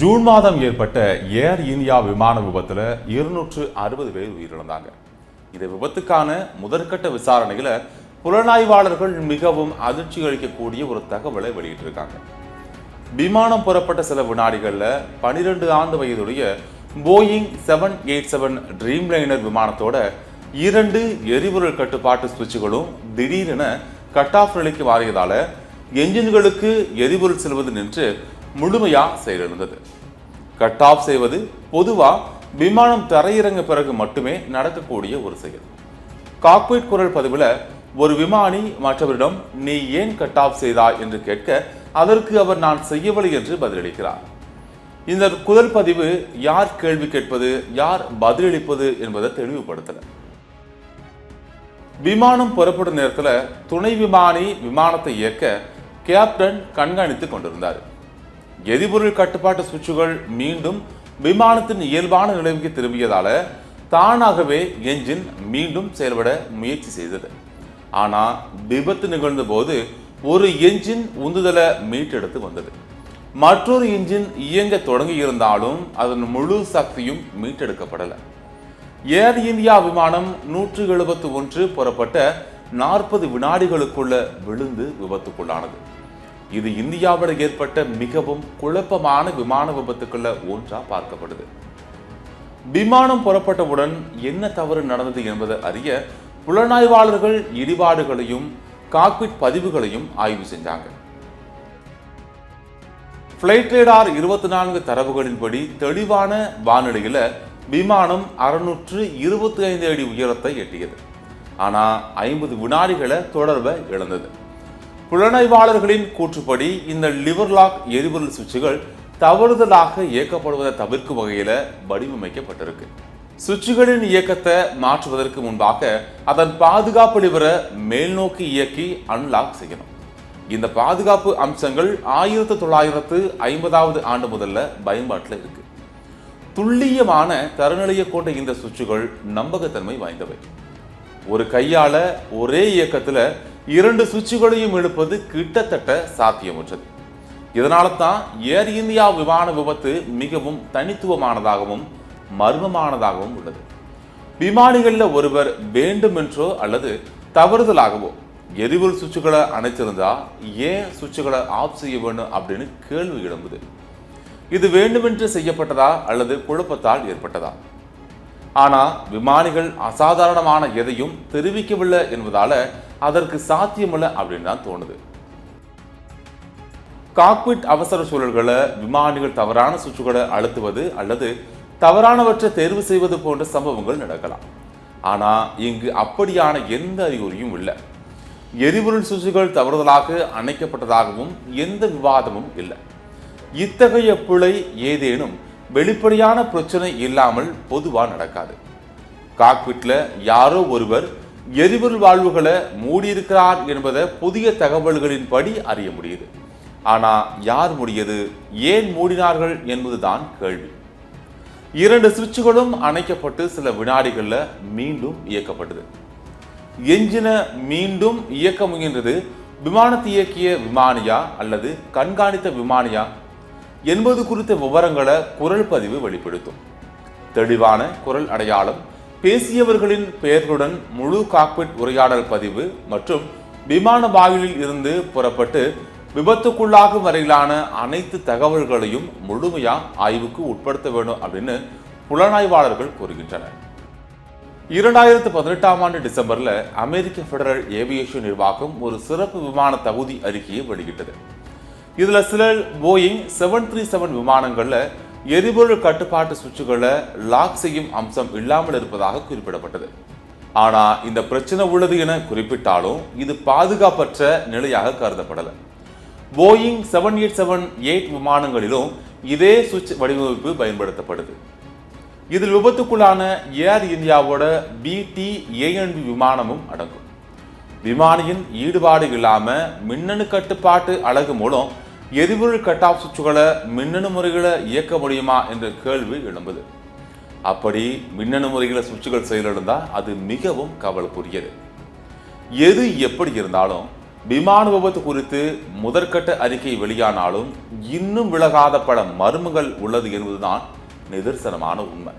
June மாதம் ஏற்பட்ட ஏர் India விமான விபத்தில் இருநூற்று அறுபது பேர் உயிரிழந்தாங்க. இந்த விபத்துக்கான முதற்கட்ட விசாரணையில் புலனாய்வாளர்கள் மிகவும் அதிர்ச்சி அளிக்கக்கூடிய ஒரு தகவலை வெளியிட்டிருக்காங்க. விமானம் புறப்பட்ட சில வினாடிகளில் பனிரெண்டு ஆண்டு வயதுடைய Boeing seven eight seven dreamliner விமானத்தோட இரண்டு எரிபொருள் கட்டுப்பாட்டு சுவிட்சுகளும் திடீரென கட் ஆஃப் நிலைக்கு மாறியதால் என்ஜின்களுக்கு எரிபொருள் செல்வது நின்று முழுமையாக செயலிழந்தது. கட் ஆஃப் செய்வது பொதுவாக விமானம் தரையிறங்க பிறகு மட்டுமே நடக்கக்கூடிய ஒரு செயல். காக்பிட் குரல் பதிவில் ஒரு விமானி மற்றவரிடம் நீ ஏன் கட் ஆஃப் செய்தாய்? என்று கேட்க அதற்கு அவர் நான் செய்யவில்லை என்று பதிலளிக்கிறார். இந்த குரல் பதிவு யார் கேள்வி கேட்பது யார் பதிலளிப்பது என்பதை தெளிவுபடுத்தல. விமானம் புறப்படும் நேரத்தில் துணை விமானி விமானத்தை இயக்க கேப்டன் கண்காணித்துக் கொண்டிருந்தார். எரிபொருள் கட்டுப்பாட்டு சுவிட்சுகள் மீண்டும் விமானத்தின் இயல்பான நிலைமைக்கு திரும்பியதால தானாகவே என்ஜின் மீண்டும் செயல்பட முயற்சி செய்தது. ஆனால் விபத்து நிகழ்ந்த போது ஒரு என்ஜின் உந்துதலை மீட்டெடுத்து வந்தது. மற்றொரு என்ஜின் இயங்க தொடங்கி இருந்தாலும் அதன் முழு சக்தியும் மீட்டெடுக்கப்படலை. ஏர் இந்தியா விமானம் நூற்று எழுபத்து ஒன்று புறப்பட்ட நாற்பது வினாடிகளுக்குள்ள விழுந்து விபத்துக்குள்ளானது. இது இந்தியாவில் ஏற்பட்ட மிகவும் குழப்பமான விமான விபத்துக்களில் ஒன்றா பார்க்கப்படுது. விமானம் புறப்பட்டவுடன் என்ன தவறு நடந்தது என்பதை அறிய புலனாய்வாளர்கள் இடிபாடுகளையும் காக்பிட் பதிவுகளையும் ஆய்வு செஞ்சாங்க. ஃப்ளைட் ரேடார் இருபத்தி நான்கு தரவுகளின்படி தெளிவான வானொலியில் விமானம் அறுநூற்று இருபத்தி ஐந்து அடி உயரத்தை எட்டியது. ஆனால் ஐம்பது வினாடிகளை தொடர்பை இழந்தது. புலனாய்வாளர்களின் கூற்றுப்படி இந்த லிவர்லாக் எரிபொருள் சுவிட்சுகள் தவறுதலாக இயக்கப்படுவதை தவிர்க்கும் வகையில் வடிவமைக்கப்பட்டிருக்கு. சுவிட்சுகளின் இயக்கத்தை மாற்றுவதற்கு முன்பாக அதன் பாதுகாப்பு லிவரை மேல்நோக்கி இயக்கி அன்லாக் செய்யணும். இந்த பாதுகாப்பு அம்சங்கள் ஆயிரத்தி தொள்ளாயிரத்து ஐம்பதாவது ஆண்டு முதல்ல பயன்பாட்டில் இருக்கு. துல்லியமான தரநிலையை கொண்ட இந்த சுவிட்சுகள் நம்பகத்தன்மை வாய்ந்தவை. ஒரு கையால ஒரே இயக்கத்தில் இரண்டு சுவிட்சுகளையும் இழுப்பது கிட்டத்தட்ட சாத்தியமற்றது. இதனால தான் ஏர் இந்தியா விமான விபத்து மிகவும் தனித்துவமானதாகவும் மர்மமானதாகவும் உள்ளது. விமானிகளில் ஒருவர் வேண்டுமென்றோ அல்லது தவறுதலாகவோ எரிபொருள் சுவிட்சுகளை அணைச்சிருந்தா ஏன் சுவிட்சுகளை ஆஃப் செய்ய வேண்டும் அப்படின்னு கேள்வி எழும்புது. இது வேண்டுமென்று செய்யப்பட்டதா அல்லது குழப்பத்தால் ஏற்பட்டதா? ஆனால் விமானிகள் அசாதாரணமான எதையும் தெரிவிக்கவில்லை என்பதால அதற்கு சாத்தியமில்லை அப்படின்னு தான் தோணுது. காக்பிட் அவசர சூழல்களை விமானிகள் தவறான சுற்றுகளை அழுத்துவது அல்லது தவறானவற்றை தேர்வு செய்வது போன்ற சம்பவங்கள் நடக்கலாம். ஆனா இங்கு அப்படியான எந்த அறிகுறியும் இல்லை. எரிபொருள் சுற்றுகள் தவறுதலாக அணைக்கப்பட்டதாகவும் எந்த விவாதமும் இல்லை. இத்தகைய பிழை ஏதேனும் வெளிப்படையான பிரச்சனை இல்லாமல் பொதுவா நடக்காது. காக்பிட்டில் யாரோ ஒருவர் எரிபொருள் வாழ்வுகளை மூடியிருக்கிறார் என்பதை புதிய தகவல்களின்படி அறிய முடியுது. ஆனால் யார் மூடியது? ஏன் மூடினார்கள் என்பதுதான் கேள்வி. இரண்டு சுவிட்சுகளும் அணைக்கப்பட்டு சில வினாடிகளில் மீண்டும் இயக்கப்பட்டது. எஞ்சின மீண்டும் இயக்க முயன்றது விமானத்தை இயக்கிய விமானியா அல்லது கண்காணித்த விமானியா என்பது குறித்த விவரங்களை குரல் பதிவு வெளிப்படுத்தும். தெளிவான குரல் அடையாளம் பேசியவர்களின் பெயர்களுடன் முழு காக்பிட் உரையாடல் பதிவு மற்றும் விமான வாயிலில் இருந்து புறப்பட்டு விபத்துக்குள்ளாகும் வரையிலான அனைத்து தகவல்களையும் முழுமையாக ஆய்வுக்கு உட்படுத்த வேண்டும் அப்படின்னு புலனாய்வாளர்கள் கூறுகின்றனர். இரண்டாயிரத்து பதினெட்டாம் ஆண்டு டிசம்பரில் அமெரிக்க ஃபெடரல் ஏவியேஷன் நிர்வாகம் ஒரு சிறப்பு விமான தகுதி அறிக்கையை வெளியிட்டது. இதில் சிலர் போயிங் செவன் த்ரீ செவன் விமானங்களில் எரிபொருள் கட்டுப்பாட்டு சுவிட்சுகளை லாக் செய்யும் அம்சம் இல்லாமல் இருப்பதாக குறிப்பிடப்பட்டது. ஆனால் இந்த பிரச்சனை உள்ளது என குறிப்பிட்டாலும் இது பாதுகாப்பற்ற நிலையாக கருதப்படலை. Boeing seven eight seven eight விமானங்களிலும் இதே சுவிட்ச் வடிவமைப்பு பயன்படுத்தப்படுது. இதில் விபத்துக்குள்ளான ஏர் இந்தியாவோட பிடி ஏஎன்பி விமானமும் அடங்கும். விமானியின் ஈடுபாடு இல்லாமல் மின்னணு கட்டுப்பாட்டு அழகு மூலம் எரிபொருள் கட் ஆஃப் சுவிட்சுகளை மின்னணு முறைகளை இயக்க முடியுமா என்ற கேள்வி எழும்புது. அப்படி மின்னணு முறைகளை சுவிட்சுகள் செயலிழந்தால் அது மிகவும் கவலைக்குரியது. எது எப்படி இருந்தாலும் விமான விபத்து குறித்து முதற்கட்ட அறிக்கை வெளியானாலும் இன்னும் விலகாத பல மர்மங்கள் உள்ளது என்பதுதான் நிதர்சனமான உண்மை.